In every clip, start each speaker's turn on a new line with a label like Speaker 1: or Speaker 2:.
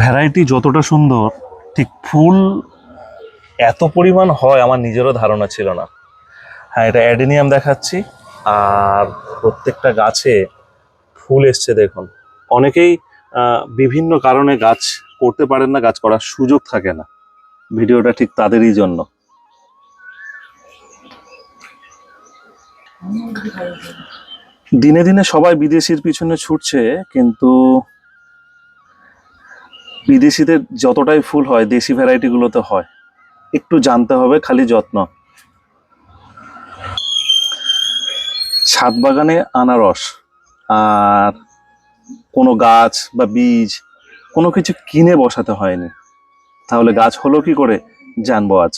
Speaker 1: Variety যতটা সুন্দর, ঠিক ফুল এত পরিমাণ হয় আমার নিজেরও ধারণা ছিল না। হ্যাঁ এটা অ্যাডেনিয়াম দেখাচ্ছি, আর প্রত্যেকটা গাছে ফুল এসছে দেখুন। অনেকেই বিভিন্ন কারণে গাছ করতে পারেন না, গাছ করার সুযোগ থাকে না। ভিডিওটা ঠিক তাদেরই জন্য। দিনে দিনে সবাই বিদেশির পিছনে ছুটছে, কিন্তু বিদেশিদের যতটাই ফুল হয়, দেশি ভ্যারাইটিগুলোতে হয়, একটু জানতে হবে, খালি যত্ন। ছাদ বাগানে আনারস আর কোনো গাছ বা বীজ, কোনো কিছু কিনে বসাতে হয়নি। তাহলে গাছ হলো কি করে, জানব আজ।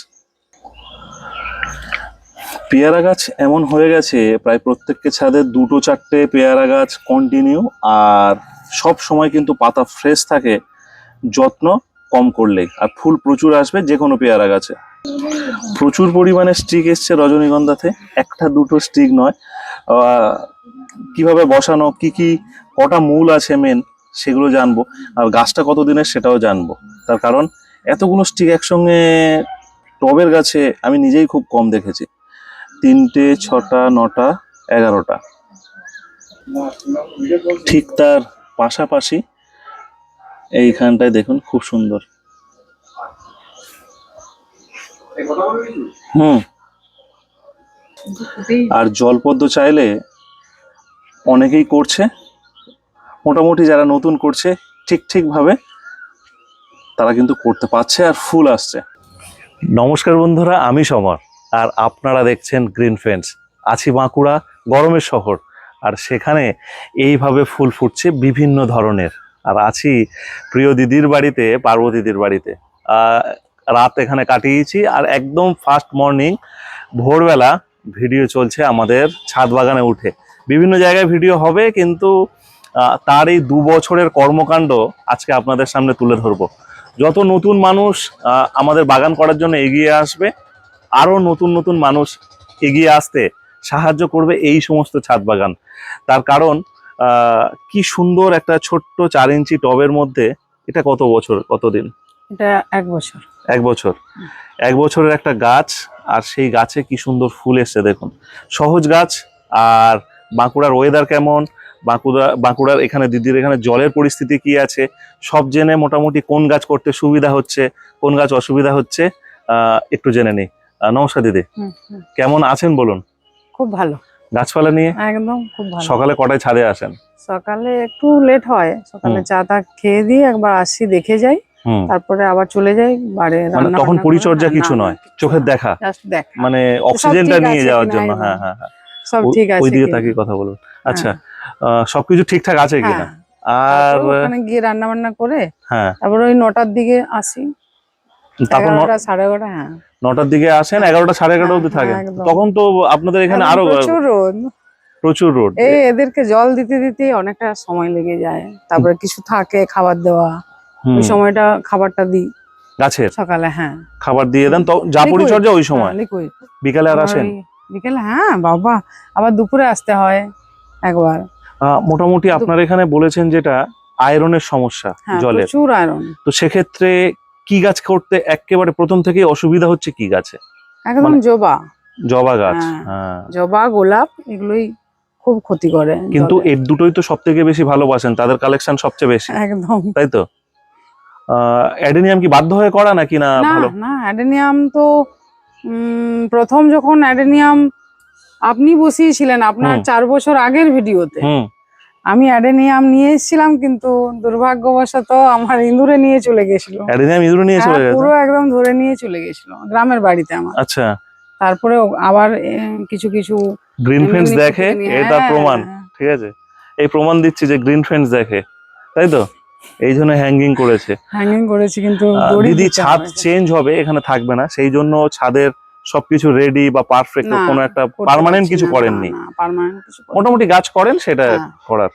Speaker 1: পেয়ারা গাছ এমন হয়ে গেছে, প্রায় প্রত্যেককে ছাদে দুটো চারটে পেয়ারা গাছ কন্টিনিউ আর সব সময় কিন্তু পাতা ফ্রেশ থাকে যত্ন কম করলেই আর ফুল প্রচুর আসবে যে কোনো পেয়ারা গাছে। প্রচুর পরিমাণে স্টিক এসছে রজনীগন্ধাতে। একটা দুটো স্টিক নয়। কীভাবে বসানো, কি কি, কটা মূল আছে মেন সেগুলো জানব। আর গাছটা কতদিনের সেটাও জানব। তার কারণ, এতগুলো স্টিক একসঙ্গে টবের গাছে আমি নিজেই খুব কম দেখেছি। তিনটে, ছটা, নটা, এগারোটা। ঠিক তার পাশাপাশি এইখানটায় দেখুন, খুব সুন্দর। হুম। আর জলপদ্ম চাইলে অনেকেই করছে। মোটামুটি যারা নতুন করছে, ঠিক ঠিকভাবে তারা কিন্তু করতে পারছে আর ফুল আসছে। নমস্কার বন্ধুরা, আমি সমর আর আপনারা দেখছেন গ্রিন ফেন্স আছি বাঁকুড়া, গরমের শহর। আর সেখানে এইভাবে ফুল ফুটছে বিভিন্ন ধরনের। আর আছি প্রিয় দিদির বাড়িতে, পার্বতী দিদির বাড়িতে। রাত এখানে কাটিয়েছি আর একদম ফার্স্ট মর্নিং, ভোরবেলা ভিডিও চলছে আমাদের ছাদ বাগানে উঠে। বিভিন্ন জায়গায় ভিডিও হবে, কিন্তু তার এই দু বছরের কর্মকাণ্ড আজকে আপনাদের সামনে তুলে ধরবো। যত নতুন মানুষ আমাদের বাগান করার জন্য এগিয়ে আসবে, আরও নতুন নতুন মানুষ এগিয়ে আসতে সাহায্য করবে এই সমস্ত ছাদ বাগান। তার কারণ কি সুন্দর একটা ছোট্ট চার ইঞ্চি টবের মধ্যে এটা কত বছর কতদিন?
Speaker 2: এটা এক বছর।
Speaker 1: এক বছর। এক বছরের একটা গাছ আর সেই গাছে কি সুন্দর ফুল এসছে দেখুন। সহজ গাছ আর বাঁকুড়ার ওয়েদার কেমন? বাঁকুড়া বাঁকুড়ার এখানে দিদির এখানে জলের পরিস্থিতি কি আছে? সব জেনে মোটামুটি কোন গাছ করতে সুবিধা হচ্ছে কোন গাছ অসুবিধা হচ্ছে আহ, একটু জেনে নিই। নমস্কার দিদি। কেমন আছেন বলুন?
Speaker 2: খুব ভালো।
Speaker 1: গাছপালা নিয়ে?
Speaker 2: একদম খুব ভালো।
Speaker 1: সকালে কটায় ছাদে আসেন?
Speaker 2: সকালে একটু লেট হয়। সকালে চা টা খেয়ে দিয়ে একবার আসি দেখে যাই। তারপরে আবার চলে যাই বাড়ি
Speaker 1: মানে তখন পরিচর্যা কিছু নয় চোখের দেখা। মানে অক্সিজেনটা নিয়ে যাওয়ার জন্য হ্যাঁ হ্যাঁ হ্যাঁ।
Speaker 2: সব ঠিক আছে
Speaker 1: ওই দিকে
Speaker 2: কিনা।
Speaker 1: তাকিয়ে কথা বলুন। আচ্ছা আহ, সবকিছু ঠিকঠাক আছে কিনা?
Speaker 2: হ্যাঁ।
Speaker 1: আর
Speaker 2: গিয়ে রান্না বান্না করে
Speaker 1: হ্যাঁ।
Speaker 2: তারপর ওই নটার দিকে আসি।
Speaker 1: তারপর
Speaker 2: সাড়ে এগারোটা হ্যাঁ।
Speaker 1: নটার দিকে আসেন এগারোটা সাড়ে এগারোটা অব্দি
Speaker 2: হ্যাঁ,
Speaker 1: থাকেন তখন তো আপনাদের এখানে আরও
Speaker 2: প্রচুর রোদ।
Speaker 1: প্রচুর রোড
Speaker 2: এই এদেরকে জল দিতে দিতে অনেকটা সময় লেগে যায়। তারপরে কিছু থাকে খাবার দেওয়া। ওই সময়টা খাবারটা দিই।
Speaker 1: গাছের?
Speaker 2: সকালে হ্যাঁ।
Speaker 1: খাবার দিয়ে দেন তো যা পরিচর্যা ওই সময়।
Speaker 2: লিকুইড
Speaker 1: বিকালে আর আসেন?
Speaker 2: বিকেলে হ্যাঁ বাবা আবার দুপুরে আসতে হয় একবার।
Speaker 1: মোটামুটি আপনার এখানে বলেছেন যেটা আয়রনের সমস্যা
Speaker 2: হ্যাঁ
Speaker 1: জলের।
Speaker 2: প্রচুর আয়রন।
Speaker 1: তো সেক্ষেত্রে কি গাছ করতে একেবারে প্রথম থেকেই অসুবিধা হচ্ছে কি গাছে?
Speaker 2: একদম
Speaker 1: মানে-
Speaker 2: জবা।
Speaker 1: জবা গাছ
Speaker 2: হ্যাঁ।
Speaker 1: হ্যাঁ।
Speaker 2: জবা গোলাপ এগুলোই খুব ক্ষতি করে
Speaker 1: কিন্তু এর দুটোই তো সব থেকে বেশি ভালোবাসেন তাদের কালেকশন সবচেয়ে বেশি।
Speaker 2: একদম।
Speaker 1: তাই তো? অ্যাডেনিয়াম কি বাধ্য হয়ে করা নাকি না ভালো?
Speaker 2: না অ্যাডেনিয়াম তো প্রথম যখন অ্যাডেনিয়াম আপনি বসিয়েছিলেন আপনার চার বছর আগের ভিডিওতে আমি অ্যাডেনিয়াম নিয়ে এসেছিলাম কিন্তু দুর্ভাগ্যবশত আমার ইঁদুরে নিয়ে চলে গেছিল।
Speaker 1: অ্যাডেনিয়াম ইঁদুরে নিয়ে চলে
Speaker 2: হ্যাঁ,
Speaker 1: গেছে?
Speaker 2: পুরো একদম ধরে নিয়ে চলে গেছিল গ্রামের বাড়িতে আমার।
Speaker 1: আচ্ছা।
Speaker 2: তারপরে আবার কিছু কিছু
Speaker 1: গ্রিন ফ্রেন্ডস দেখে এটা
Speaker 2: হ্যাঁ,
Speaker 1: প্রমাণ
Speaker 2: হ্যাঁ।
Speaker 1: ঠিক আছে? এই প্রমাণ দিচ্ছি যে গ্রিন ফ্রেন্ডস দেখে তাই তো? এই জন্য হ্যাঙ্গিং করেছে।
Speaker 2: হ্যাঙ্গিং করেছি কিন্তু
Speaker 1: দিদি ছাদ চেঞ্জ হবে এখানে থাকবে না সেই জন্য ছাদের সবকিছু রেডি বা পারফেক্ট কোনো একটা পার্মানেন্ট কিছু করেননি। মোটামুটি গাছ করেন সেটা
Speaker 2: হ্যাঁ।
Speaker 1: করার।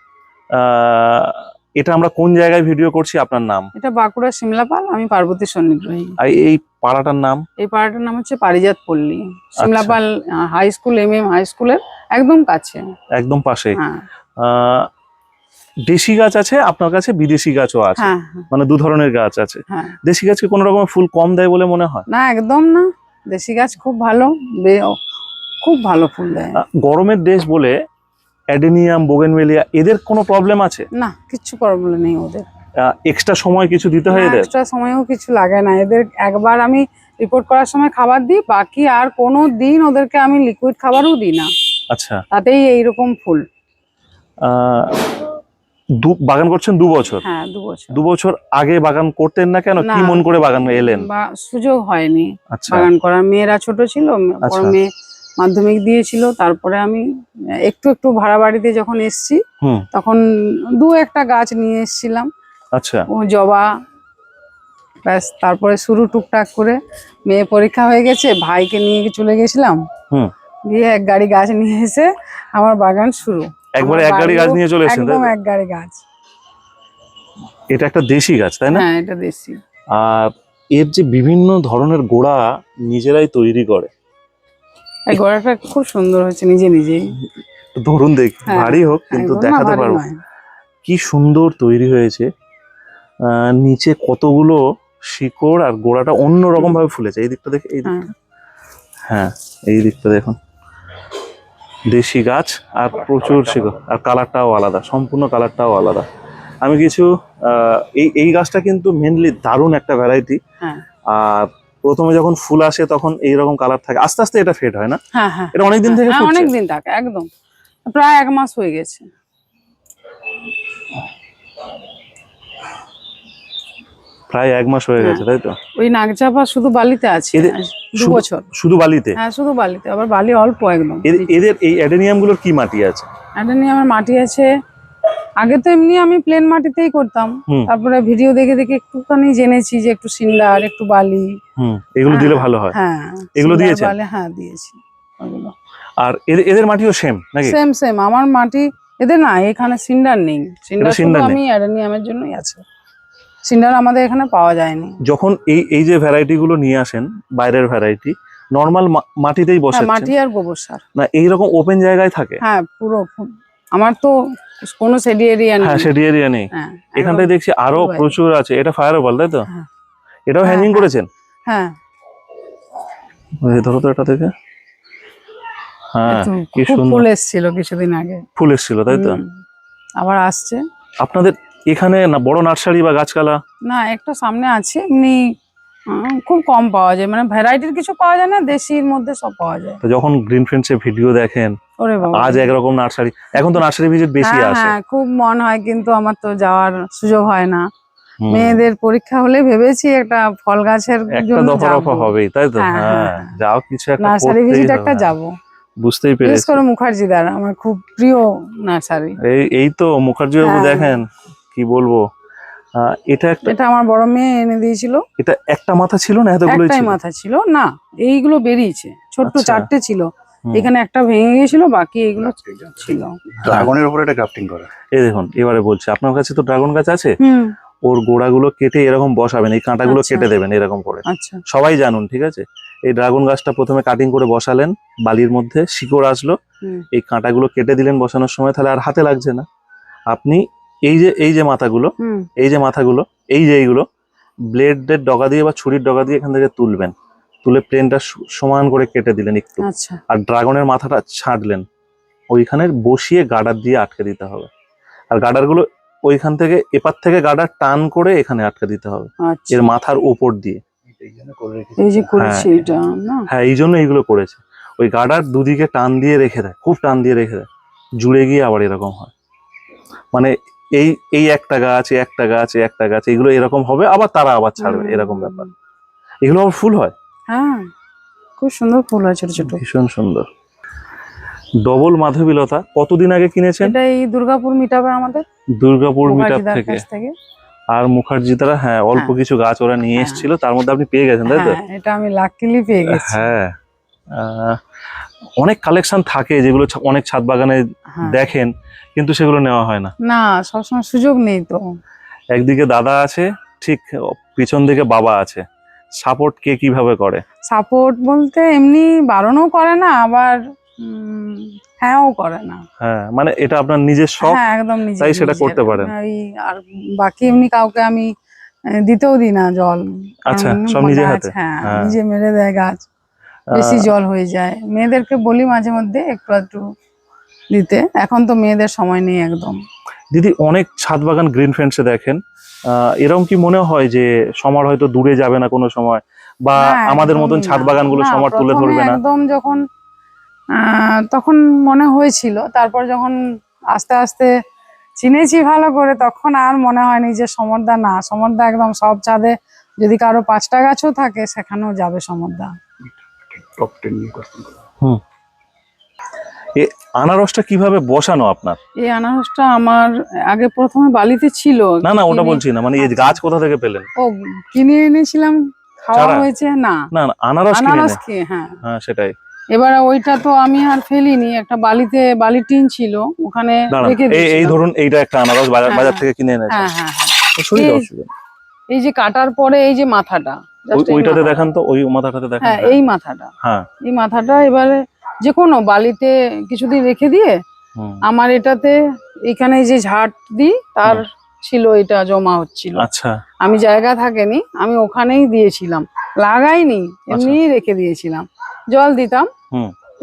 Speaker 1: এটা আমরা কোন জায়গায় ভিডিও করছি আপনার নাম?
Speaker 2: এটা বাঁকুড়া সিমলাপাল আমি পার্বতী সন্নিগ্রহী।
Speaker 1: আর এই পাড়াটার নাম?
Speaker 2: এই পাড়াটার নাম হচ্ছে Parijat Palli. Simlapal high school M M high স্কুলের একদম কাছে।
Speaker 1: একদম পাশে।
Speaker 2: হ্যাঁ।
Speaker 1: আহ, দেশি গাছ আছে আপনার কাছে বিদেশি গাছও আছে?
Speaker 2: হ্যাঁ
Speaker 1: মানে দু ধরনের গাছ আছে। দেশি গাছকে কোনো রকমের ফুল কম দেয় বলে মনে হয়?
Speaker 2: না একদম না। দেশি গাছ খুব ভালো খুব ভালো ফুল দেয়।
Speaker 1: গরমের দেশ বলে অ্যাডেনিয়াম বোগেনভেলিয়া এদের কোনো প্রবলেম আছে?
Speaker 2: না কিচ্ছু প্রবলেম নেই ওদের।
Speaker 1: এক্সট্রা সময় কিছু দিতে হয় এদের?
Speaker 2: এক্সট্রা সময়ও কিছু লাগে না। এদের একবার আমি রিপোর্ট করার সময় খাবার দিই বাকি আর কোনো দিন ওদেরকে আমি লিকুইড খাবারও দিই না।
Speaker 1: আচ্ছা।
Speaker 2: তাতেই এইরকম ফুল।
Speaker 1: দু বাগান করছেন দু বছর?
Speaker 2: হ্যাঁ দু বছর।
Speaker 1: দু বছর আগে বাগান করতেন না কেন? কি মন করে বাগান এলেন?
Speaker 2: বা সুযোগ হয়নি।
Speaker 1: আচ্ছা।
Speaker 2: বাগান করার মেয়েরা ছোট ছিল বড়
Speaker 1: আচ্ছা।
Speaker 2: মেয়ে মাধ্যমিক দিয়েছিল তারপরে আমি একটু একটু ভাড়া বাড়িতে যখন এসছি তখন দু একটা গাছ নিয়ে এসছিলাম।
Speaker 1: আচ্ছা।
Speaker 2: ও জবা ব্যাস তারপরে শুরু টুকটাক করে মেয়ে পরীক্ষা হয়ে গেছে ভাইকে নিয়ে চলে গেছিলাম।
Speaker 1: হুম।
Speaker 2: দিয়ে এক গাড়ি গাছ নিয়ে এসে আমার বাগান শুরু।
Speaker 1: একবারে এক গাড়ি গাছ নিয়ে চলে এসেছেন
Speaker 2: একদম এক গাড়ি গাছ।
Speaker 1: এটা একটা দেশি গাছ তাই না?
Speaker 2: হ্যাঁ এটা দেশি।
Speaker 1: আর এর যে বিভিন্ন ধরনের গোড়া নিজেরাই তৈরি করে।
Speaker 2: এই গোড়াটা খুব সুন্দর হয়েছে নিজে নিজেই
Speaker 1: ধরুন দেখি
Speaker 2: হ্যাঁ,
Speaker 1: ভারী হোক কিন্তু দেখাতে পারব। কি সুন্দর তৈরি হয়েছে। নিচে কতগুলো শিকড় আর গোড়াটা অন্য রকম ভাবে ফুলেছে। এই দিকটা দেখে এই
Speaker 2: হ্যাঁ।
Speaker 1: দিকটা হ্যাঁ এই দিকটা দেখুন। দেশি গাছ আর প্রচুর শিকড় আর কালারটাও আলাদা সম্পূর্ণ কালারটাও আলাদা। আমি কিছু আহ, এই এই গাছটা কিন্তু মেনলি দারুণ একটা ভ্যারাইটি আর প্রথমে যখন ফুল আসে তখন এই রকম কালার থাকে। আস্তে আস্তে এটা ফেড হয় না?
Speaker 2: হ্যাঁ হ্যাঁ।
Speaker 1: এটা অনেক দিন থেকে
Speaker 2: হ্যাঁ, অনেক দিন থাকে একদম। প্রায় এক মাস হয়ে গেছে।
Speaker 1: প্রায় এক মাস হয়ে গেছে তাই তো?
Speaker 2: ওই নাগচাপা শুধু বালিতে আছে দু বছর।
Speaker 1: শুধু বালিতে?
Speaker 2: হ্যাঁ শুধু বালিতে আবার বালি অল্প একদম।
Speaker 1: এদের- এই অ্যাডেনিয়ামগুলোর কি মাটি আছে?
Speaker 2: নিয়ে মাটি আছে আগে তো এমনি আমি প্লেন মাটিতেই করতাম। তারপরে ভিডিও দেখে দেখে একটুখানি জেনেছি যে একটু সিন্ডার একটু বালি।
Speaker 1: এগুলো দিলে ভালো হয়।
Speaker 2: হ্যাঁ
Speaker 1: এগুলো?
Speaker 2: বালি হ্যাঁ দিয়েছি।
Speaker 1: আর এদের এদের মাটিও সেম নাকি?
Speaker 2: সেম সেম আমার মাটি এদের না এখানে সিন্ডার নেই। সিন্ডার শুধু? আমি অ্যাডেনিয়ামের জন্যই আছে। সিন্ডার আমাদের এখানে পাওয়া যায়নি।
Speaker 1: যখন এই এই যে ভ্যারাইটি গুলো নিয়ে আসেন বাইরের ভ্যারাইটি নর্মাল মাটিতেই
Speaker 2: হ্যাঁ
Speaker 1: বসে
Speaker 2: মাটি আর গোবর সার।
Speaker 1: না এইরকম ওপেন জায়গায় থাকে?
Speaker 2: হ্যাঁ পুরো আমার তো কোনো সেডি এরিয়া নেই।
Speaker 1: হ্যাঁ সেটি এরিয়া নেই।
Speaker 2: হ্যাঁ
Speaker 1: এখানটায় দেখছি
Speaker 2: আরও
Speaker 1: প্রচুর আছে। এটা ফায়ার বল তাই তো?
Speaker 2: হ্যাঁ।
Speaker 1: এটাও
Speaker 2: হ্যাঁ,
Speaker 1: হ্যাঙ্গিং
Speaker 2: হ্যাঁ।
Speaker 1: করেছেন?
Speaker 2: হ্যাঁ।
Speaker 1: ধরো তো এটা থেকে হ্যাঁ কি সুন্দর।
Speaker 2: ফুল এসেছিল কিছুদিন আগে।
Speaker 1: ফুল এসেছিল তাই তো?
Speaker 2: আবার আসছে।
Speaker 1: আপনাদের এখানে না বড় নার্সারি বা গাছপালা
Speaker 2: না একটা সামনে আছে এমনি খুব কম পাওয়া যায়। মানে ভ্যারাইটির কিছু পাওয়া যায় না দেশির মধ্যে সব পাওয়া যায়।
Speaker 1: তো যখন গ্রিন ফ্রেন্ডসে ভিডিও দেখেন
Speaker 2: ওরে বাবা।
Speaker 1: আজ একরকম নার্সারি। এখন তো নার্সারি ভিজিট বেশি
Speaker 2: হ্যাঁ
Speaker 1: আসে।
Speaker 2: হ্যাঁ খুব মন হয় কিন্তু আমার তো যাওয়ার সুযোগ হয় না। মেয়েদের পরীক্ষা হলে ভেবেছি একটা ফল গাছের জন্য
Speaker 1: দফা। রফা হবেই তাই তো?
Speaker 2: হ্যাঁ, হ্যাঁ,
Speaker 1: হ্যাঁ। যাও কিছু একটা
Speaker 2: নার্সারি ভিজিট একটা। যাব।
Speaker 1: বুঝতেই পেরেছি
Speaker 2: বিশেষ
Speaker 1: পেরেছি।
Speaker 2: মুখার্জি মুখার্জিদার আমার খুব প্রিয় নার্সারি।
Speaker 1: এই এই তো মুখার্জি বাবু। দেখেন কি বলব? এটা একটা
Speaker 2: এটা আমার বড় মেয়ে এনে দিয়েছিল।
Speaker 1: এটা একটা মাথা ছিল না? এতগুলোই
Speaker 2: একটাই
Speaker 1: ছিল?
Speaker 2: মাথা ছিল। না এইগুলো বেরিয়েছে। ছোট্ট
Speaker 1: আচ্ছা।
Speaker 2: চারটে ছিল। এখানে একটা ভেঙে গেছিল বাকি এগুলো ছিল।
Speaker 3: ড্রাগনের উপরে এটা গ্রাফটিং করা।
Speaker 1: এই দেখুন এবারে বলছি আপনার কাছে তো ড্রাগন গাছ আছে? ওর গোড়াগুলো কেটে এরকম বসাবেন এই কাঁটাগুলো
Speaker 2: আচ্ছা।
Speaker 1: কেটে দেবেন এরকম করে।
Speaker 2: আচ্ছা।
Speaker 1: সবাই জানুন ঠিক আছে? এই ড্রাগন গাছটা প্রথমে কাটিং করে বসালেন বালির মধ্যে শিকড় আসলো। এই কাঁটাগুলো কেটে দিলেন বসানোর সময় তাহলে আর হাতে লাগছে না। আপনি এই যে এই যে মাথাগুলো এই যে মাথাগুলো এই যে এইগুলো ব্লেডের ডগা দিয়ে বা ছুরির ডগা দিয়ে এখান থেকে তুলবেন। তুলে প্লেনটা সমান করে কেটে দিলেন একটু।
Speaker 2: আচ্ছা।
Speaker 1: আর ড্রাগনের মাথাটা ছাড়লেন। ওইখানে বসিয়ে গার্ডার দিয়ে আটকে দিতে হবে। আর গার্ডারগুলো ওইখান থেকে এপার থেকে গার্ডার টান করে এখানে আটকে দিতে হবে।
Speaker 2: আচ্ছা।
Speaker 1: এর মাথার উপর দিয়ে।
Speaker 3: এই জন্য করে রেখেছি
Speaker 2: এই যে করেছি
Speaker 1: হ্যাঁ এই জন্য এইগুলো করেছে। ওই গার্ডার দুদিকে টান দিয়ে রেখে দেয় খুব টান দিয়ে রেখে দেয়। জুড়ে গিয়ে আবার এরকম হয়। মানে এই এই একটা গাছ একটা গাছ একটা গাছ এগুলো এরকম হবে আবার তারা আবার ছাড়বে এরকম ব্যাপার। এগুলো আবার ফুল হয়?
Speaker 2: হ্যাঁ খুব সুন্দর ফুল হয় ছোট ছোট।
Speaker 1: ভীষণ সুন্দর। ডবল মাধবীলতা কতদিন আগে কিনেছেন?
Speaker 2: এটা এই দুর্গাপুর মিটাবে আমাদের
Speaker 1: দুর্গাপুর
Speaker 2: মুখার্জিদার
Speaker 1: থেকে। আর মুখার্জি তারা হ্যাঁ অল্প
Speaker 2: হ্যাঁ।
Speaker 1: কিছু গাছ ওরা নিয়ে
Speaker 2: হ্যাঁ।
Speaker 1: এসেছিল তার মধ্যে আপনি পেয়ে গেছেন তাই তো?
Speaker 2: হ্যাঁ এটা আমি লাকিলি পেয়ে গেছি।
Speaker 1: হ্যাঁ। অনেক কালেকশন থাকে যেগুলো অনেক ছাদ বাগানে
Speaker 2: হ্যাঁ।
Speaker 1: দেখেন কিন্তু সেগুলো নেওয়া হয় না
Speaker 2: না সবসময় সুযোগ নেই তো
Speaker 1: একদিকে দাদা আছে ঠিক পিছন দিকে বাবা আছে সাপোর্ট কে কীভাবে করে
Speaker 2: সাপোর্ট বলতে এমনি বারণও করে না আবার উম, হ্যাঁ করে না
Speaker 1: হ্যাঁ মানে এটা আপনার নিজের শখ
Speaker 2: হ্যাঁ একদম নিজে
Speaker 1: তাই সেটা করতে পারেন।
Speaker 2: ওই আর বাকি এমনি কাউকে আমি দিতেও দিই না জল
Speaker 1: আচ্ছা, সব নিজে হাতে?
Speaker 2: হ্যাঁ
Speaker 1: হ্যাঁ।
Speaker 2: নিজে মেরে দেয় গাছ বেশি জল হয়ে যায়। মেয়েদেরকে বলি মাঝে মধ্যে একটু একটু দিতে। এখন তো মেয়েদের সময় নেই একদম।
Speaker 1: দিদি অনেক ছাদ বাগান গ্রিন ফ্রেন্ডসে দেখেন। এরকম কি মনে হয় যে সমর হয়তো দূরে যাবে না কোনো সময়? বা আমাদের মতন ছাদ। বাগানগুলো সমর তুলে ধরবে না?
Speaker 2: একদম যখন আহ, তখন মনে হয়েছিল তারপর যখন আস্তে আস্তে চিনেছি ভালো করে তখন আর মনে হয়নি যে সমরদা না। সমরদা একদম সব ছাদে যদি কারও পাঁচটা গাছও থাকে সেখানেও যাবে সমরদা।
Speaker 3: টপ টেন
Speaker 1: এ আনারসটা কীভাবে বসানো আপনার?
Speaker 2: এই আনারসটা আমার আগে প্রথমে বালিতে ছিল।
Speaker 1: না না ওটা বলছি না মানে এই। গাছ কোথা থেকে পেলেন?
Speaker 2: ও কিনে এনেছিলাম খাওয়া হয়েছে না।
Speaker 1: না না আনারস কিনে
Speaker 2: আনারস। খেয়ে হ্যাঁ।
Speaker 1: হ্যাঁ সেটাই।
Speaker 2: এবার ওইটা তো আমি আর ফেলিনি একটা বালিতে বালি টিন ছিল ওখানে রেখে
Speaker 1: এই এই ধরুন এইটা একটা আনারস বাজার
Speaker 2: হ্যাঁ,
Speaker 1: বাজার। থেকে কিনে এনেছে
Speaker 2: হ্যাঁ হ্যাঁ হ্যাঁ। এই- যে কাটার পরে এই যে মাথাটা
Speaker 1: ওইটাতে দেখান তো ওই মাথাটাতে দেখান।
Speaker 2: হ্যাঁ এই মাথাটা।
Speaker 1: হ্যাঁ।
Speaker 2: এই মাথাটা এবারে যে কোনো বালিতে কিছুদিন রেখে দিয়ে আমার এটাতে এখানে যে ঝাড় দিই তার ছিল এটা জমা হচ্ছিল।
Speaker 1: আচ্ছা।
Speaker 2: আমি জায়গা থাকেনি আমি ওখানেই দিয়েছিলাম। লাগাইনি এমনি রেখে দিয়েছিলাম। জল দিতাম।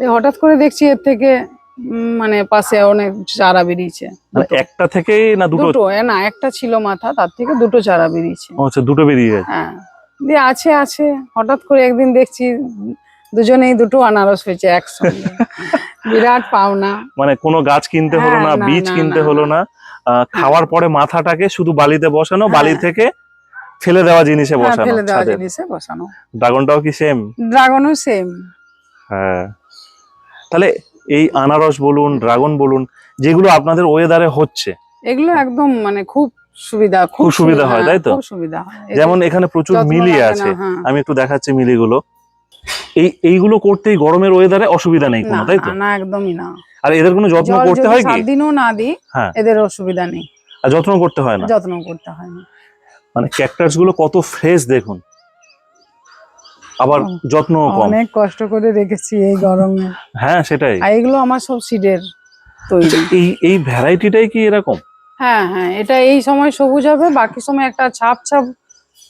Speaker 2: হঠাৎ করে দেখছি এর থেকে মানে পাশে অনেক চারা বেরিয়েছে।
Speaker 1: মানে একটা থেকে না দুটো?
Speaker 2: না একটা ছিল মাথা তার থেকে দুটো চারা বেরিয়েছে।
Speaker 1: আচ্ছা দুটো বেরিয়ে গেছে।
Speaker 2: হ্যাঁ। দিয়ে আছে আছে। হঠাৎ করে একদিন দেখছি দুজনেই দুটো আনারস হয়েছে একসঙ্গে। বিরাট পাওনা।
Speaker 1: মানে কোনো গাছ কিনতে হলো
Speaker 2: হ্যাঁ,
Speaker 1: না বীজ কিনতে হলো না। খাওয়ার পরে মাথাটাকে শুধু বালিতে বসানো বালি
Speaker 2: হ্যাঁ।
Speaker 1: থেকে ফেলে দেওয়া জিনিসে
Speaker 2: হ্যাঁ,
Speaker 1: বসানো
Speaker 2: ফেলে দেওয়া জিনিসে বসানো।
Speaker 1: ড্রাগনটাও কি সেম
Speaker 2: ড্রাগনও সেম
Speaker 1: হ্যাঁ। তাহলে এই আনারস বলুন ড্রাগন বলুন যেগুলো আপনাদের ওয়েদারে হচ্ছে।
Speaker 2: এগুলো একদম মানে খুব সুবিধা
Speaker 1: খুব সুবিধা হয়, তাই তো?
Speaker 2: সুবিধা।
Speaker 1: যেমন এখানে প্রচুর মিলি আছে।
Speaker 2: হ্যাঁ।
Speaker 1: আমি একটু দেখাচ্ছি মিলিগুলো। এই এইগুলো করতেই গরমের ওয়েদারে অসুবিধা নেই কোনো তাই তো?
Speaker 2: না, একদমই না।
Speaker 1: আর এদের কোনো যত্ন করতে হয় কি?
Speaker 2: দিনও না দিই
Speaker 1: হ্যাঁ।
Speaker 2: এদের অসুবিধা নেই।
Speaker 1: আর যত্ন করতে হয় না?
Speaker 2: যত্ন করতে হয় না।
Speaker 1: মানে ক্যাকটাসগুলো কত ফ্রেশ দেখুন। আবার যত্ন কম।
Speaker 2: অনেক কষ্ট করে রেখেছি এই গরমে।
Speaker 1: হ্যাঁ সেটাই।
Speaker 2: আর এগুলো আমার সব সিডের তৈরি।
Speaker 1: এই এই ভ্যারাইটিটাই কি এরকম?
Speaker 2: হ্যাঁ হ্যাঁ এটা এই সময় সবুজ হবে বাকি সময় একটা ছাপ ছাপ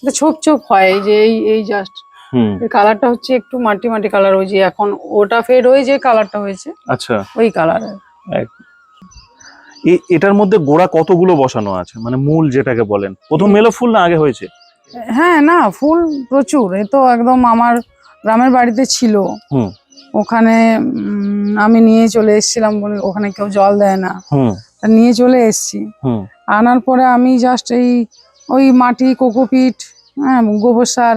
Speaker 2: ছোপ ছোপ হয় এই যে এই এই জাস্ট
Speaker 1: হুম।
Speaker 2: এই কালারটা হচ্ছে একটু মাটি মাটি কালার ওই যে এখন ওটা ফেড হয়ে যে কালারটা হয়েছে
Speaker 1: আচ্ছা।
Speaker 2: ওই
Speaker 1: কালার এটার মধ্যে গোড়া কতগুলো বসানো আছে? মানে মূল যেটাকে বলেন। প্রথম মেলো ফুল না আগে হয়েছে?
Speaker 2: হ্যাঁ না ফুল প্রচুর এ তো একদম আমার গ্রামের বাড়িতে ছিল।
Speaker 1: হুম।
Speaker 2: ওখানে আমি নিয়ে চলে এসেছিলাম বলে ওখানে কেউ জল দেয় না। নিয়ে চলে এসছি। আনার পরে আমি জাস্ট এই ওই মাটি কোকোপিট হ্যাঁ গোবর সার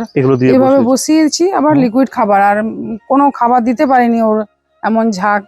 Speaker 2: এভাবে
Speaker 1: বসিয়েছি।
Speaker 2: আবার লিকুইড খাবার। আর কোনো খাবার দিতে পারিনি ওর এমন ঝাঁক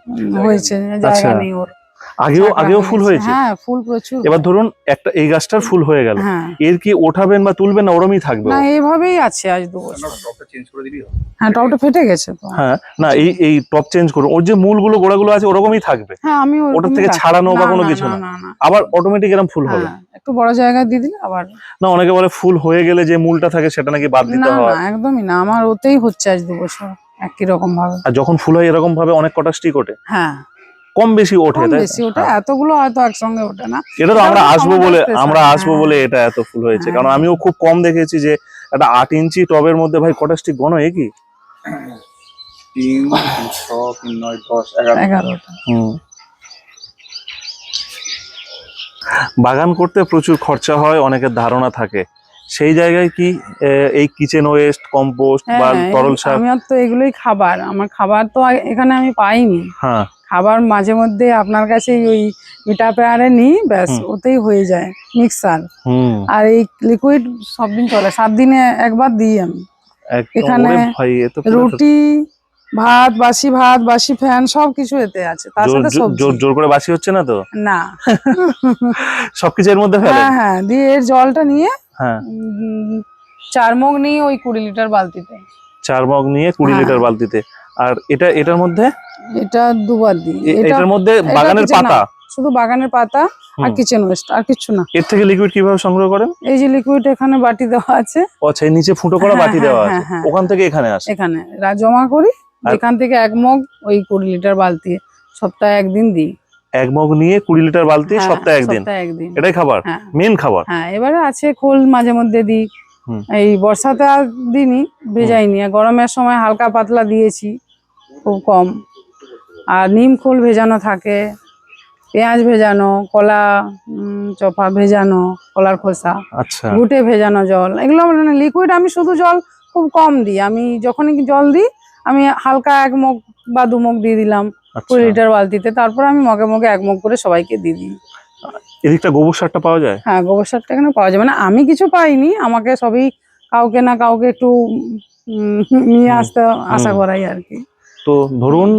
Speaker 2: হয়েছে জায়গা
Speaker 1: আচ্ছা।
Speaker 2: নেই ওর।
Speaker 1: আগেও আগেও ফুল হয়েছে।
Speaker 2: হ্যাঁ ফুল প্রচুর।
Speaker 1: এবার ধরুন একটা এই গাছটার ফুল হয়ে গেল।
Speaker 2: হ্যাঁ।
Speaker 1: এর কি ওঠাবেন বা তুলবেন না ওরমই থাকবে
Speaker 2: না এইভাবেই আছে আজ দু বছর।
Speaker 3: টপটা চেঞ্জ করে হবে।
Speaker 2: হ্যাঁ টপটা ফেটে গেছে তো।
Speaker 1: হ্যাঁ না এই এই টপ চেঞ্জ করুন। ওর যে মূলগুলো গোড়াগুলো আছে ওরকমই থাকবে।
Speaker 2: হ্যাঁ আমি
Speaker 1: ওটার
Speaker 2: ওরকমই
Speaker 1: থেকে। ছাড়ানো বা কোনো কিছু না।
Speaker 2: না। না
Speaker 1: আবার অটোমেটিক এরকম ফুল হবে।
Speaker 2: হ্যাঁ একটু বড় জায়গায় দিয়ে দিলে আবার
Speaker 1: না অনেকে বলে ফুল হয়ে গেলে যে মূলটা থাকে সেটা নাকি বাদ
Speaker 2: না
Speaker 1: দিতে
Speaker 2: না
Speaker 1: হয়।
Speaker 2: একদমই না। আমার ওতেই হচ্ছে আজ দু বছর একই রকম ভাবে
Speaker 1: আর যখন ফুল হয় এরকম ভাবে অনেক কটা স্টিক ওঠে।
Speaker 2: হ্যাঁ।
Speaker 1: কম বেশি ওঠে?
Speaker 2: বেশি
Speaker 1: হ্যাঁ।
Speaker 2: এতগুলো হয়তো একসঙ্গে ওঠে না।
Speaker 1: এটা তো আমরা আসব বলে আমরা আসব
Speaker 2: হ্যাঁ।
Speaker 1: বলে এটা এত ফুল হয়েছে।
Speaker 2: হ্যাঁ।
Speaker 1: কারণ আমিও খুব কম দেখেছি যে একটা আট ইঞ্চি টবের মধ্যে ভাই কটা স্টিক গণ এ কি?
Speaker 3: তিন তিন, ছ তিন নয় দশ এগারো।
Speaker 2: এগারোটা।
Speaker 1: বাগান করতে প্রচুর খরচা হয় অনেকের ধারণা থাকে। সেই জায়গায় কি এই কিচেন ওয়েস্ট কম্পোস্ট বা তরল সার?
Speaker 2: আমার তো এগুলোই খাবার। আমার খাবার তো এখানে আমি পাইনি।
Speaker 1: হ্যাঁ।
Speaker 2: খাবার মাঝে মধ্যে আপনার কাছে ওই মিটা পেয়ারে নিই ব্যাস ওতেই হয়ে যায় মিক্সার। আর এই লিকুইড সব দিন চলে সাত দিনে একবার দিই আমি। এখানে রুটি ভাত বাসি ভাত বাসি ফ্যান সব কিছু এতে আছে তার সাথে
Speaker 1: জোর-
Speaker 2: সবজি।
Speaker 1: জোর জোর করে বাসি হচ্ছে না তো?
Speaker 2: না।
Speaker 1: সবকিছু এর মধ্যে ফেলে?
Speaker 2: হ্যাঁ হ্যাঁ দিয়ে এর জলটা নিয়ে
Speaker 1: হ্যাঁ।
Speaker 2: চার মগ নিয়ে ওই কুড়ি লিটার বালতিতে।
Speaker 1: চার মগ নিয়ে কুড়ি
Speaker 2: হ্যাঁ।
Speaker 1: লিটার বালতিতে। আর এটা এটার মধ্যে?
Speaker 2: এটা দুবার দিই।
Speaker 1: এটার মধ্যে বাগানের পাতা?
Speaker 2: শুধু বাগানের পাতা আর কিচেন ওয়েস্ট আর কিছু না।
Speaker 1: এর থেকে লিকুইড কীভাবে সংগ্রহ করেন?
Speaker 2: এই যে লিকুইড এখানে বাটি দেওয়া আছে।
Speaker 1: আচ্ছা এই নিচে ফুটো করা
Speaker 2: হ্যাঁ,
Speaker 1: বাটি
Speaker 2: হ্যাঁ,
Speaker 1: দেওয়া আছে।
Speaker 2: হ্যাঁ, হ্যাঁ।
Speaker 1: ওখান থেকে এখানে আসে?
Speaker 2: এখানে জমা করি। এখান থেকে এক মগ ওই কুড়ি লিটার বালতি। সপ্তাহে একদিন দিই।
Speaker 1: এক মগ নিয়ে কুড়ি লিটার বালতি
Speaker 2: হ্যাঁ,
Speaker 1: সপ্তাহে একদিন?
Speaker 2: সপ্তাহে একদিন।
Speaker 1: এটাই খাবার?
Speaker 2: হ্যাঁ।
Speaker 1: মেন খাবার?
Speaker 2: হ্যাঁ এবারে আছে খোল মাঝে মধ্যে দিই। এই বর্ষাতে আর দিইনি ভেজাইনি আর গরমের সময় হালকা পাতলা দিয়েছি খুব কম। আর নিম খোল ভেজানো থাকে পেঁয়াজ ভেজানো কলা চপা ভেজানো কলার খোসা
Speaker 1: আচ্ছা।
Speaker 2: গুটে ভেজানো জল এগুলো মানে লিকুইড আমি শুধু জল খুব কম দিই। আমি যখনই জল দিই আমি হালকা এক মুখ বা দু মগ দিয়ে দিলাম
Speaker 1: আচ্ছা।
Speaker 2: কুড়ি লিটার বালতিতে তারপর আমি মগে মগে এক মুখ করে সবাইকে দিয়ে দিই।
Speaker 1: এদিকটা গোবর সারটা পাওয়া যায়?
Speaker 2: হ্যাঁ গোবর সারটা এখানে পাওয়া যায়। মানে আমি কিছু পাইনি আমাকে সবই কাউকে না কাউকে একটু নিয়ে আসতে আশা করাই আর কি।
Speaker 1: তো ধরুন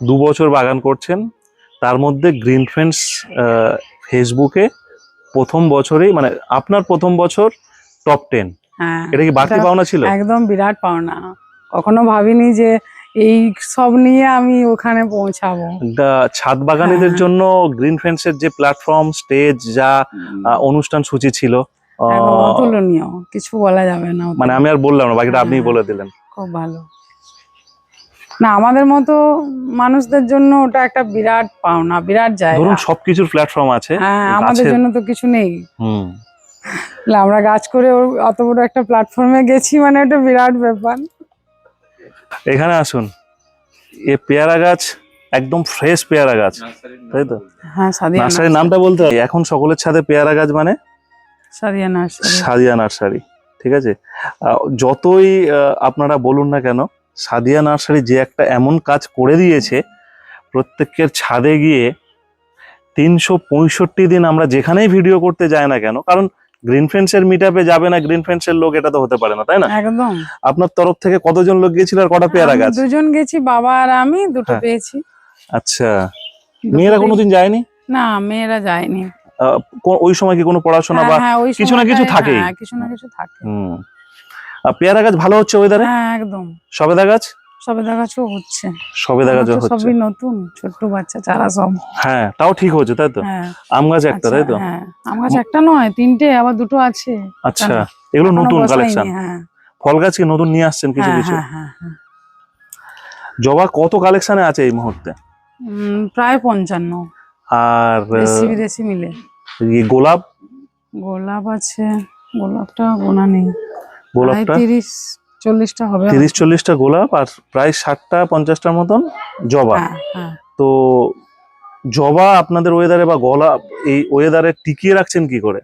Speaker 1: দু বছর বাগান করছেন তার মধ্যে গ্রিন ফ্রেন্ডস ফেসবুকে প্রথম বছরেই মানে আপনার প্রথম বছর টপ টেন
Speaker 2: হ্যাঁ।
Speaker 1: এটা কি বাড়তি পাওনা ছিল?
Speaker 2: একদম বিরাট পাওনা। কখনো ভাবিনি যে এই সব নিয়ে আমি ওখানে পৌঁছাবো।
Speaker 1: দা ছাদ বাগানীদের
Speaker 2: হ্যাঁ।
Speaker 1: জন্য গ্রিন ফ্রেন্ডস এর যে প্ল্যাটফর্ম স্টেজ যা অনুষ্ঠান সূচি ছিল
Speaker 2: অতুলনীয় কিছু বলা যাবে না
Speaker 1: মানে আমি আর বললাম না বাকিটা আপনিই
Speaker 2: হ্যাঁ।
Speaker 1: বলে দিলেন।
Speaker 2: খুব ভালো। না আমাদের মতো মানুষদের জন্য ওটা একটা বিরাট পাওনা বিরাট জায়গা।
Speaker 1: ধরুন সবকিছুর প্ল্যাটফর্ম আছে
Speaker 2: হ্যাঁ আমাদের জন্য তো কিছু নেই।
Speaker 1: হুম।
Speaker 2: আমরা গাছ করে অত বড় একটা প্ল্যাটফর্মে গেছি মানে এটা বিরাট ব্যাপার।
Speaker 1: এখানে আসুন। এ পেয়ারা গাছ একদম ফ্রেশ পেয়ারা গাছ। তাই তো?
Speaker 2: হ্যাঁ সাদিয়া
Speaker 1: নার্সারির নামটা বলতে হবে। এখন সকলের ছাদে পেয়ারা গাছ মানে?
Speaker 2: সাদিয়া নার্সারি।
Speaker 1: সাদিয়া নার্সারি। ঠিক আছে? আহ, যতই আপনারা বলুন না কেন সাদিয়া নার্সারি যে একটা এমন কাজ করে দিয়েছে প্রত্যেকের ছাদে গিয়ে তিনশো পঁয়ষট্টি দিন আমরা যেখানেই ভিডিও করতে যাই না কেন কারণ গ্রিন ফ্রেন্ডস এর মিট যাবে না গ্রিন ফ্রেন্ডস এর লোক এটা তো হতে পারে না তাই না?
Speaker 2: একদম।
Speaker 1: আপনার তরফ থেকে কতজন লোক গিয়েছিল আর কটা পেয়ারা গাছ?
Speaker 2: দুজন গেছি বাবা আর আমি দুটো
Speaker 1: হ্যাঁ।
Speaker 2: পেয়েছি।
Speaker 1: আচ্ছা। মেয়েরা কোনোদিন যায়নি?
Speaker 2: না মেয়েরা যায়নি।
Speaker 1: ওই সময় কি কোনো পড়াশোনা বা
Speaker 2: হ্যাঁ, হ্যাঁ, ওই
Speaker 1: কিছু না কিছু থাকে
Speaker 2: হ্যাঁ, কিছু না কিছু থাকে।
Speaker 1: হুম। আর পেয়ারা গাছ ভালো হচ্ছে ওয়েদারে
Speaker 2: হ্যাঁ একদম।
Speaker 1: সবেদা গাছ?
Speaker 2: সবেদা গাছও হচ্ছে।
Speaker 1: সবেদা
Speaker 2: আমার
Speaker 1: গাছও হচ্ছে
Speaker 2: সবই নতুন ছোট্ট বাচ্চা চারা সব।
Speaker 1: হ্যাঁ তাও ঠিক হচ্ছে তাই তো?
Speaker 2: হ্যাঁ।
Speaker 1: আম গাছ একটা
Speaker 2: আচ্ছা,
Speaker 1: তাই তো?
Speaker 2: হ্যাঁ আম গাছ একটা নয় তিনটে আবার দুটো আছে।
Speaker 1: আচ্ছা এগুলো নতুন কালেকশন
Speaker 2: হ্যাঁ।
Speaker 1: ফল গাছ কি নতুন নিয়ে আসছেন কিছু
Speaker 2: হ্যাঁ,
Speaker 1: কিছু?
Speaker 2: হ্যাঁ, হ্যাঁ, হ্যাঁ।
Speaker 1: জবা কত কালেকশনে আছে এই মুহূর্তে?
Speaker 2: প্রায় পঞ্চান্ন।
Speaker 1: আর
Speaker 2: দেশি
Speaker 1: আহ,
Speaker 2: বিদেশি মিলে।
Speaker 1: গোলাপ?
Speaker 2: গোলাপ আছে গোলাপটা গোনা নেই।
Speaker 1: গোলাপটা?
Speaker 2: তিরিশ চল্লিশটা হবে।
Speaker 1: তিরিশ চল্লিশটা গোলাপ আর প্রায় ষাটটা পঞ্চাশটার মতন জবা।
Speaker 2: হ্যাঁ হ্যাঁ।
Speaker 1: তো জবা আপনাদের ওয়েদারে বা গোলাপ এই ওয়েদারে টিকিয়ে রাখছেন কি করে?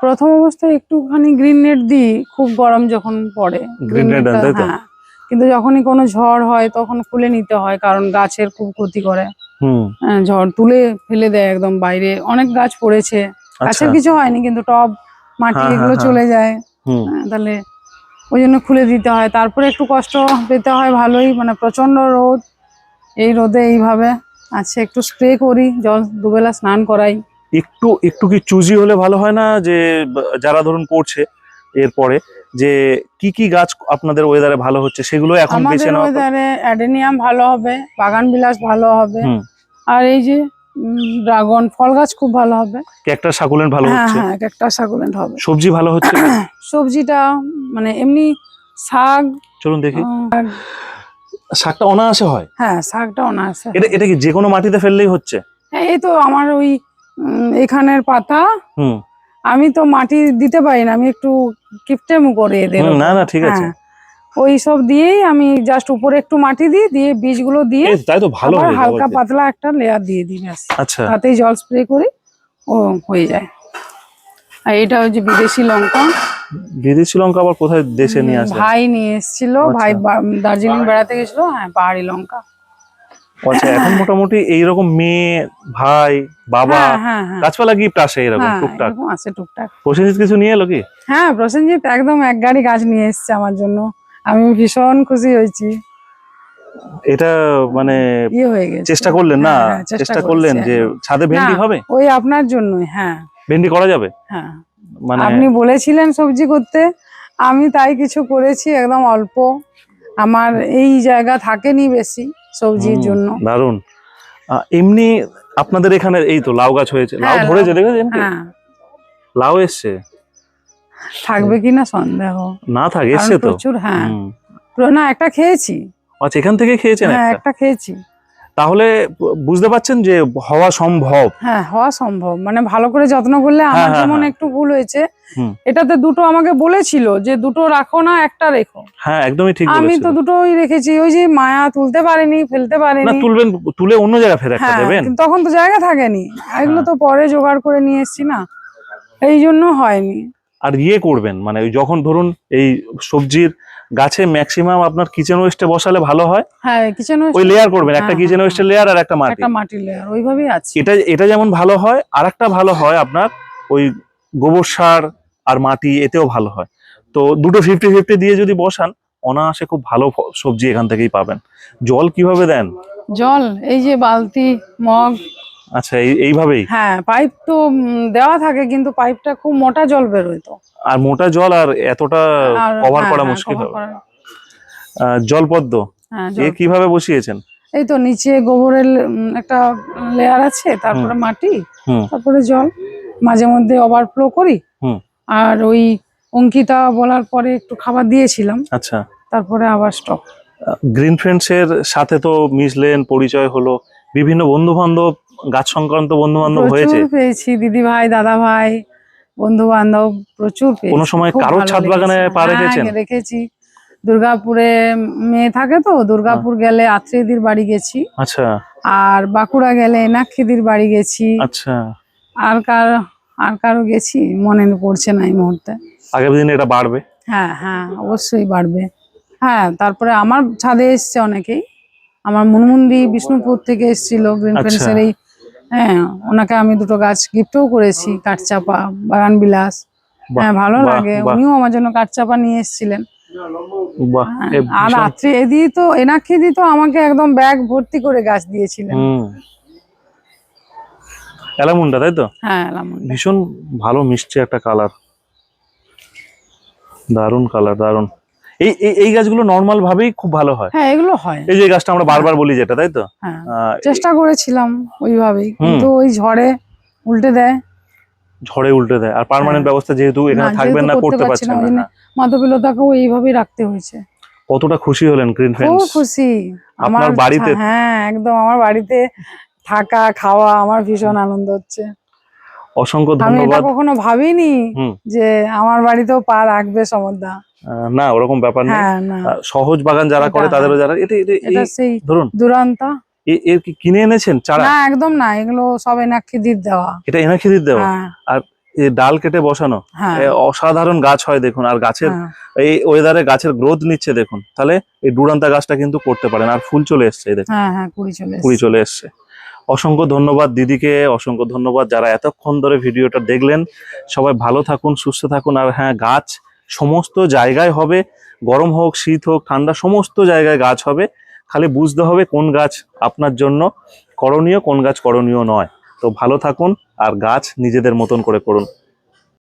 Speaker 2: প্রথম অবস্থায় একটুখানি গ্রিন নেট দিই খুব গরম যখন পড়ে।
Speaker 1: Green net দেন,
Speaker 2: net টা-
Speaker 1: তাই তো?
Speaker 2: হ্যাঁ। কিন্তু যখনই কোনো ঝড় হয় তখন খুলে নিতে হয় কারণ গাছের খুব ক্ষতি করে।
Speaker 1: হুম।
Speaker 2: হ্যাঁ, ঝড় তুলে ফেলে দেয় একদম বাইরে। অনেক গাছ পড়েছে।
Speaker 1: আচ্ছা।
Speaker 2: গাছের কিছু হয়নি কিন্তু টব মাটি এগুলো চলে যায়।
Speaker 1: হুম।
Speaker 2: তাহলে ওই জন্য খুলে দিতে হয়। তারপরে একটু কষ্ট পেতে হয় ভালোই মানে প্রচণ্ড রোদ। এই রোদে এইভাবে আছে। একটু স্প্রে করি জল দুবেলা স্নান করাই।
Speaker 1: একটু একটু কি চুজি হলে ভালো হয় না যে যারা ধরুন করছে এরপরে যে কি কি গাছ আপনাদের ওয়েদারে ভালো হচ্ছে সেগুলো এখন বেছে
Speaker 2: আমাদের ওয়েদারে অ্যাডেনিয়াম ভালো হবে বাগান বিলাস ভালো হবে। আর এই যে ড্রাগন ফল গাছ খুব ভালো হবে।
Speaker 1: ক্যাকটাস সাকুলেন্ট ভালো
Speaker 2: হ্যাঁ
Speaker 1: হচ্ছে?
Speaker 2: হ্যাঁ একটা সাকুলেন্ট হবে।
Speaker 1: সবজি ভালো হচ্ছে
Speaker 2: সবজিটা মানে এমনি শাক
Speaker 1: চলুন দেখি। শাকটা অনায়াসে হয়?
Speaker 2: হ্যাঁ শাকটা অনায়াসে
Speaker 1: এটা এটা কি যে কোনো মাটিতে ফেললেই হচ্ছে?
Speaker 2: হ্যাঁ এই তো আমার ওই এখানের পাতা।
Speaker 1: হুম।
Speaker 2: আমি তো মাটি দিতে পারি না আমি একটু কিপটেমু করে এদের।
Speaker 1: না, না, ঠিক আছে।
Speaker 2: ওই সব দিয়েই আমি জাস্ট উপরে একটু মাটি দিই দিয়ে বীজগুলো দিয়ে
Speaker 1: তাই তো ভালো
Speaker 2: আবার হালকা পাতলা একটা লেয়ার দিয়ে দিই ব্যাস।
Speaker 1: আচ্ছা।
Speaker 2: তাতেই জল স্প্রে করি ও হয়ে যায়। আর এটা হচ্ছে বিদেশি লঙ্কা।
Speaker 1: বিদেশি লঙ্কা আবার কোথায় দেশে নিয়ে আসে
Speaker 2: ভাই নিয়ে এসেছিল
Speaker 1: আচ্ছা।
Speaker 2: ভাই দার্জিলিং বেড়াতে গেছিল হ্যাঁ পাহাড়ি লঙ্কা।
Speaker 1: আচ্ছা এখন মোটামুটি এইরকম মেয়ে ভাই বাবা
Speaker 2: হ্যাঁ হ্যাঁ হ্যাঁ।
Speaker 1: গাছপালা গিফট আসে এরকম টুকটাক।
Speaker 2: আছে টুকটাক।
Speaker 1: প্রসেনজিৎ কিছু নিয়ে এলো কি?
Speaker 2: হ্যাঁ প্রসেনজিৎ একদম এক গাড়ি গাছ নিয়ে এসেছে আমার জন্য। আমি ভীষণ খুশি হয়েছি।
Speaker 1: এটা মানে
Speaker 2: ইয়ে হয়ে গেছে।
Speaker 1: চেষ্টা করলেন না?
Speaker 2: হ্যাঁ, হ্যাঁ,
Speaker 1: চেষ্টা করলেন যে ছাদে ভেন্ডি হবে?
Speaker 2: ওই আপনার জন্যই হ্যাঁ।
Speaker 1: ভেন্ডি করা যাবে?
Speaker 2: হ্যাঁ।
Speaker 1: মানে
Speaker 2: আপনি বলেছিলেন সবজি করতে আমি তাই কিছু করেছি একদম অল্প। আমার এই জায়গা থাকেনি বেশি সবজির জন্য।
Speaker 1: দারুণ। এমনি আপনাদের এখানে এই তো লাউ গাছ হয়েছে। লাউ
Speaker 2: হ্যাঁ,
Speaker 1: ধরেছে দেখেছেন
Speaker 2: হ্যাঁ।
Speaker 1: লাউ এসছে?
Speaker 2: থাকবে কিনা সন্দেহ?
Speaker 1: না থাকে এসছে তো।
Speaker 2: প্রচুর হ্যাঁ। না একটা খেয়েছি।
Speaker 1: আচ্ছা এখান থেকে খেয়েছেন
Speaker 2: হ্যাঁ
Speaker 1: একটা?
Speaker 2: খেয়েছি।
Speaker 1: তাহলে বুঝতে পারছেন যে হওয়া সম্ভব।
Speaker 2: হ্যাঁ হওয়া সম্ভব। মানে ভালো করে যত্ন করলে আমার
Speaker 1: হ্যাঁ,
Speaker 2: যেমন
Speaker 1: হ্যাঁ।
Speaker 2: একটু ভুল হয়েছে। এটাতে দুটো আমাকে বলেছিল যে দুটো রাখো না একটা রেখো।
Speaker 1: হ্যাঁ একদমই ঠিক
Speaker 2: আমি তো দুটোই রেখেছি ওই যে মায়া তুলতে পারিনি ফেলতে
Speaker 1: না
Speaker 2: পারিনি।
Speaker 1: তুলবেন তুলে অন্য জায়গায় ফের একটা
Speaker 2: হ্যাঁ
Speaker 1: দেবেন?
Speaker 2: তখন তো জায়গা থাকেনি। এগুলো তো পরে জোগাড় করে নিয়ে এসেছি না। এই জন্য হয়নি।
Speaker 1: আর ইয়ে করবেন মানে যখন ধরুন এই সবজির গাছে ম্যাক্সিমাম আপনার কিচেন ওয়েস্টে বসালে ভালো হয়
Speaker 2: হ্যাঁ কিচেন
Speaker 1: ওই লেয়ার করবেন একটা
Speaker 2: হ্যাঁ,
Speaker 1: কিচেন
Speaker 2: হ্যাঁ,
Speaker 1: ওয়েস্টের লেয়ার আর একটা মাটি
Speaker 2: একটা মাটির লেয়ার ওইভাবেই আছে।
Speaker 1: এটা এটা যেমন ভালো হয় আর একটা ভালো হয় আপনার ওই গোবর সার আর মাটি এতেও ভালো হয়। তো দুটো ফিফটি ফিফটি দিয়ে যদি বসান অনায়াসে খুব ভালো সবজি এখান থেকেই পাবেন। জল কীভাবে দেন?
Speaker 2: জল এই যে বালতি মগ
Speaker 1: আচ্ছা এই এইভাবেই?
Speaker 2: হ্যাঁ পাইপ তো দেওয়া থাকে কিন্তু পাইপটা খুব মোটা জল বেরোয় তো।
Speaker 1: আর মোটা জল আর এতটা কভার
Speaker 2: হ্যাঁ,
Speaker 1: করা
Speaker 2: হ্যাঁ,
Speaker 1: মুশকিল হবে। জলপদ্ম
Speaker 2: হ্যাঁ
Speaker 1: এ কীভাবে বসিয়েছেন?
Speaker 2: এই তো নিচে গোবরের একটা লেয়ার আছে তারপরে মাটি। তারপরে জল। মাঝে মধ্যে ওভারফ্লো করি।
Speaker 1: হুম।
Speaker 2: আর ওই অঙ্কিতা বলার পরে একটু খাবার দিয়েছিলাম।
Speaker 1: আচ্ছা।
Speaker 2: তারপরে আবার স্টপ
Speaker 1: গ্রিন ফ্রেন্ডস এর সাথে তো মিশলেন পরিচয় হলো। বিভিন্ন বন্ধু বান্ধব গাছ সংক্রান্ত বন্ধু বান্ধব হয়েছে?
Speaker 2: পেয়েছি দিদি ভাই দাদা ভাই বন্ধু বান্ধব প্রচুর
Speaker 1: কোনো সময়
Speaker 2: ভালো
Speaker 1: ছাদ বাগানে। পা
Speaker 2: হ্যাঁ,
Speaker 1: রেখেছেন?
Speaker 2: রেখেছি। দুর্গাপুরে মেয়ে থাকে তো দুর্গাপুর গেলে আত্রেদির বাড়ি গেছি।
Speaker 1: আচ্ছা।
Speaker 2: আর বাঁকুড়া গেলে এনাক্ষিদির বাড়ি গেছি।
Speaker 1: আচ্ছা।
Speaker 2: আর কার আর কারও গেছি মনে পড়ছে না এই মুহূর্তে।
Speaker 1: আগামী দিনে এটা বাড়বে?
Speaker 2: হ্যাঁ হ্যাঁ অবশ্যই বাড়বে। হ্যাঁ তারপরে আমার ছাদে এসছে অনেকেই। আমার মুনমুন্দি বিষ্ণুপুর থেকে এসেছিল গ্রিন
Speaker 1: আচ্ছা।
Speaker 2: ফ্রেন্ডসের এই হ্যাঁ ওনাকে আমি দুটো গাছ গিফটও করেছি কাঠচাপা বাগান বিলাস হ্যাঁ ভালো লাগে। উনিও আমার জন্য কাঠচাপা নিয়ে এসেছিলেন। হ্যাঁ, আর
Speaker 1: ভীষণ-
Speaker 2: রাত্রে এদি তো এনাক্ষি দি তো আমাকে একদম ব্যাগ ভর্তি করে গাছ দিয়েছিলেন।
Speaker 1: অ্যালামুন্ডা তাই তো?
Speaker 2: হ্যাঁ।
Speaker 1: ভীষণ ভালো মিষ্টি একটা কালার দারুণ কালার দারুণ এই এই- গাছগুলো নর্মাল ভাবেই খুব ভালো হয়।
Speaker 2: হ্যাঁ এগুলো হয়।
Speaker 1: এই যে গাছটা আমরা বারবার বলি যেটা তাই তো?
Speaker 2: হ্যাঁ চেষ্টা করেছিলাম ওইভাবেই কিন্তু ওই ঝড়ে উল্টে দেয়।
Speaker 1: ঝড়ে উল্টে দেয়। আর পার্মানেন্ট
Speaker 2: হ্যাঁ।
Speaker 1: ব্যবস্থা যেহেতু এখানে থাকবেন না করতে পারছেন না।
Speaker 2: মাধবীলতাকেও এইভাবেই রাখতে হয়েছে।
Speaker 1: কতটা খুশি হলেন গ্রিন ফ্রেন্ডস খুব
Speaker 2: খুশি।
Speaker 1: আপনার বাড়িতে?
Speaker 2: হ্যাঁ একদম আমার বাড়িতে থাকা খাওয়া আমার ভীষণ আনন্দ হচ্ছে।
Speaker 1: অসংখ্য
Speaker 2: আমি এটা
Speaker 1: ধন্যবাদ।
Speaker 2: কখনো ভাবিনি যে আমার বাড়িতেও পা রাখবে সমদ্দা।
Speaker 1: না ওরকম ব্যাপার
Speaker 2: হ্যাঁ না।
Speaker 1: সহজ বাগান যারা করে তাদেরও যারা এটা এটা-
Speaker 2: এটা সেই
Speaker 1: ধরুন।
Speaker 2: দুরান্তা।
Speaker 1: এর কি কিনে এনেছেন চারা?
Speaker 2: না একদম না। এগুলো সব এনাক্ষি দিত দেওয়া।
Speaker 1: এটা এনাকে দিতে দেওয়া?
Speaker 2: হ্যাঁ।
Speaker 1: এই ডাল কেটে বসানো?
Speaker 2: হ্যাঁ।
Speaker 1: অসাধারণ গাছ হয় দেখুন। আর গাছের। এই ওয়েদারে গাছের গ্রোথ নিচ্ছে দেখুন। তাহলে এই ডুরান্তা গাছটা কিন্তু করতে পারেন। আর ফুল চলে এসছে দেখুন।
Speaker 2: কুড়ি।
Speaker 1: চলে এসছে। অসংখ্য ধন্যবাদ দিদিকে, অসংখ্য ধন্যবাদ যারা এতক্ষণ ধরে ভিডিওটা দেখলেন। সবাই ভালো থাকুন, সুস্থ থাকুন। আর হ্যাঁ গাছ সমস্ত জায়গায় হবে। গরম হোক, শীত হোক, ঠান্ডা, সমস্ত জায়গায় গাছ হবে। খালি বুঝতে হবে কোন গাছ আপনার জন্য করণীয়, কোন গাছ করণীয় নয়। তো ভালো থাকুন আর গাছ নিজেদের মতন করে করুন।